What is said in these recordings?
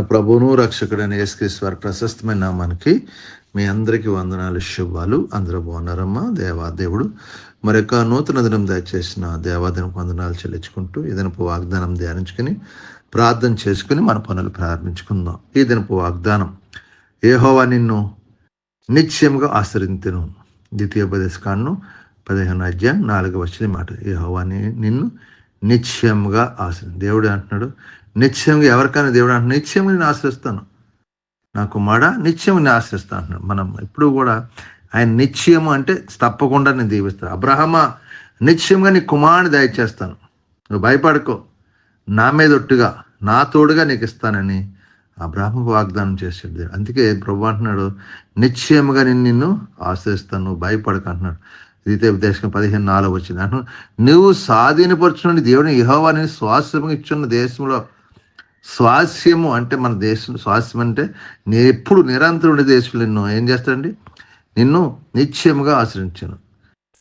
ప్రభువును రక్షకుడైన యేసుక్రీస్తు వారి ప్రశస్తమైన నామానికి మీ అందరికీ వందనాలు శుభాలు. అందరూ బాగున్నారమ్మా? దేవా దేవుడు. మరొక నూతన దినం దయచేసిన దేవాదినం వందనాలు చెల్లించుకుంటూ ఈ దినపు వాగ్దానం ధ్యానించుకుని ప్రార్థన చేసుకుని మన పనులు ప్రారంభించుకుందాం. ఈ దినపు వాగ్దానం ఏహోవా నిన్ను నిశ్చయముగా ఆశ్రయించను ద్వితీయోపదేశకాండం పదిహేను అధ్యాయం నాలుగు వచ్చిన మాట. ఏహోవాని నిన్ను నిశ్చయముగా ఆశ్రయించు దేవుడు అంటున్నాడు నిశ్చయంగా ఎవరికైనా దేవుడు అంటే నిశ్చయంగా నేను ఆశ్రయిస్తాను. నాకు మడ నిత్యం నేను ఆశ్రయిస్తాను అంటున్నాడు. మనం ఎప్పుడు కూడా ఆయన నిశ్చయము అంటే తప్పకుండా నేను దీవిస్తాను. అబ్రహమా నిశ్చయంగా నీ కుమారుని దయచేస్తాను. నువ్వు భయపడుకో. నా మీద ఒట్టుగా నా తోడుగా నీకు ఇస్తానని అబ్రాహ్మకు వాగ్దానం చేశాడు అందుకే ప్రభు అంటున్నాడు నిశ్చయముగా నేను నిన్ను ఆశ్రయిస్తాను నువ్వు భయపడక అంటున్నాడు. ద్వితీయ దేశం పదిహేను నాలుగు వచ్చింది. అంటున్నాడు నువ్వు స్వాధీనపరచుకుని దేవుని యహోవాని స్వాస్థ్యం ఇచ్చున్న దేశంలో స్వాస్యము అంటే మన దేశం స్వాస్యం అంటే నేను ఎప్పుడు నిరంతరం ఉండే దేశంలో నిన్ను ఏం చేస్తాడండి? నిన్ను నిశ్చయముగా ఆశ్రయించాను.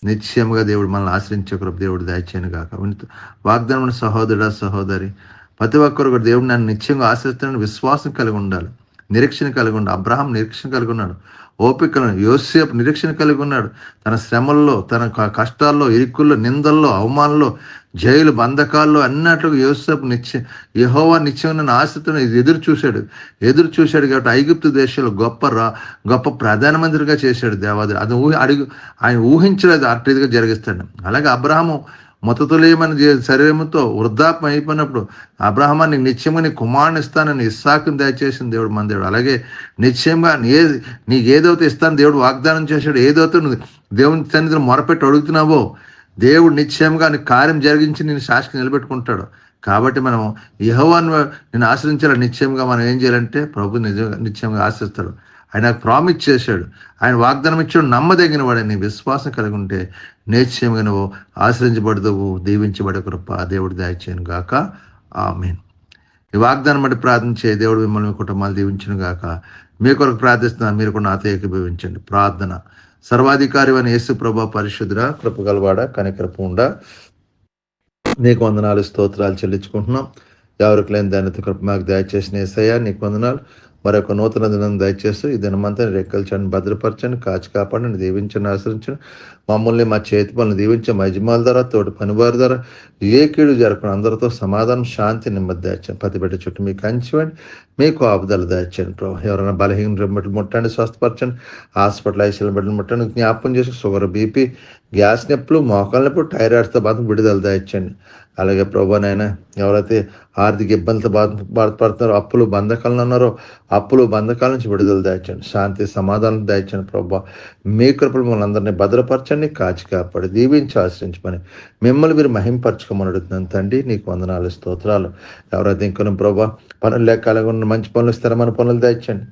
నిశ్చయముగా దేవుడు మనల్ని ఆశ్రయించే కృప దేవుడు దాచాను కాక వినుత- వాగ్దానం సహోదరుడా సహోదరి ప్రతి ఒక్కరు కూడా దేవుడు నన్ను నిశ్చయంగా ఆశ్రయిస్తానని విశ్వాసం కలిగి ఉండాలి. నిరీక్షణ కలిగి ఉండాలి. అబ్రహాం నిరీక్షణ కలిగి ఉన్నాడు. ఓపికలను యోసేపు నిరీక్షణ కలిగి ఉన్నాడు. తన శ్రమల్లో తన కష్టాల్లో ఇరుక్కుల్లో నిందల్లో అవమానంలో జైలు బంధకాల్లో అన్నట్లు యోసపు నిత్య యహోవా నిత్యమైన నన్ను ఇది ఎదురు చూశాడు. ఎదురు చూశాడు కాబట్టి ఐగుప్తు దేశంలో గొప్ప రా గొప్ప ప్రధానమంత్రిగా చేశాడు దేవాది అది ఊహి అడుగు ఆయన ఊహించలేదు అట్టిదిగా జరిగిస్తాడు. అలాగే అబ్రహము మొత్తతులేమని శరీరంతో వృద్ధాపం అయిపోయినప్పుడు అబ్రహమాన్ని నిత్యంగా కుమారుని ఇస్తానని ఇస్సాకుని దయచేసిన దేవుడు మన దేవుడు. అలాగే నిశ్చయంగా నీ ఏ నీకు ఏదైతే ఇస్తాను దేవుడు వాగ్దానం చేశాడు ఏదైతే దేవుని సన్నిధిని మొరపెట్టి అడుగుతున్నావో దేవుడు నిశ్చయంగా నీ కార్యం జరిగించి నేను శాశ్వత నిలబెట్టుకుంటాడు. కాబట్టి మనం యహోవాన్ నేను ఆశ్రయించాల నిశ్చయంగా మనం ఏం చేయాలంటే ప్రభు నిజంగా నిశ్చయంగా ఆశ్రయిస్తాడు. ఆయన ప్రామిస్ చేశాడు. ఆయన వాగ్దానం ఇచ్చాడు. నమ్మదగిన వాడని విశ్వాసం కలిగి ఉంటే నిశ్చయంగా నువ్వు ఆశ్రయించబడదవు. దీవించబడే కృప దేవుడు దయచేయను గాక. ఆమెన్. ఈ వాగ్దానం బట్టి ప్రార్థించే దేవుడు మిమ్మల్ని మీ కుటుంబాలు దీవించను గాక. మీ కొరకు ప్రార్థిస్తున్నా మీరు కూడా నాతో ఏకీభవించండి. ప్రార్థన. సర్వాధికారి అని యేసు ప్రభా పరిశుద్ర కృపగలవాడ కనికృపండ నీకు వందనాలు స్తోత్రాలు చెల్లించుకుంటున్నాం. ఎవరికి లేని దానితో కృప మాకు దయచేసిన ఏసయ్యా నీకు వందనాలు. మరొక నూతన దినం దయచేస్తూ ఈ దినమంతా రెక్కల్చండి భద్రపరచండి కాచి కాపాడండి దీవించండి ఆశ్రయించండి. మమ్మల్ని మా చేతి పనులు దీవించండి మా యజమానుల ద్వారా తోటి పనివారి ద్వారా ఏ కీడు జరగకుండా అందరితో సమాధానం శాంతి నెమ్మది దాచండి పతి చుట్టూ మీకు అంచివ్వండి మీకు ఆపుదల దాచండి ప్రభు. ఎవరైనా బలహీన బిడ్డలు ముట్టండి స్వస్థపరచండి హాస్పిటల్ ఐసీల బిడ్డలు ముట్టండి జ్ఞాపకం చేసి షుగర్ బీపీ గ్యాస్ నొప్పులు మోకాల నొప్పులు థైరాయిడ్స్తో బాధ విడుదల దాయించండి. అలాగే ప్రభానైనా ఎవరైతే ఆర్థిక ఇబ్బందులతో బాధ బాధపడుతున్నారో అప్పులు బంధకాలను ఉన్నారో అప్పులు బంధకాల నుంచి విడుదల దాయించండి. శాంతి సమాధానం దాయించండి ప్రభా. మీ కృపలు మమ్మల్ని అందరినీ భద్రపరచండి కాచి కాపాడి దీవించి ఆశ్రయించమని మిమ్మల్ని మీరు మహింపరచుకోమని అడుగుతున్నాను. తండ్రి నీకు వందనాలు స్తోత్రాలు. ఎవరైతే ఇంకొన ప్రభా పనులు లేక ఉన్న మంచి పనులు స్థిరమైన పనులు దాయించండి.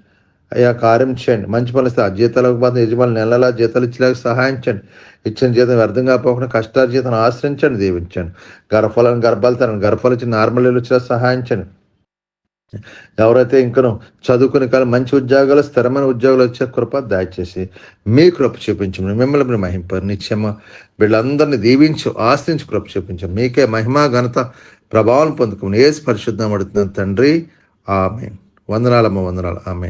అయ్యా కార్యం చేయండి. మంచి పనులు ఇస్తే ఆ జీతాలకు బాధ యజమాని నెలలా జీతాలు ఇచ్చేలాగా సహాయం చేయండి ఇచ్చిన జీతం వ్యర్థం కాపోకుండా కష్టాల జీతం ఆశ్రయించండి దీవించండి. గర్భఫలం గర్భాలు తన గర్భాలు ఇచ్చిన నార్మల్ వచ్చినా సహాయించండి. ఎవరైతే ఇంకను చదువుకునే కాలం మంచి ఉద్యోగాలు స్థిరమైన ఉద్యోగాలు వచ్చే కృప దయచేసి మీ కృప చూపించమని మిమ్మల్ని మీరు మహింపారు. నిత్యమ వీళ్ళందరినీ దీవించు ఆశ్రయించి కృప చూపించు మీకే మహిమా ఘనత ప్రభావం పొందుకుని ఏ పరిశుద్ధం పడుతుంది తండ్రి. ఆమె వందనాలమ్మ వందనాలు. ఆమె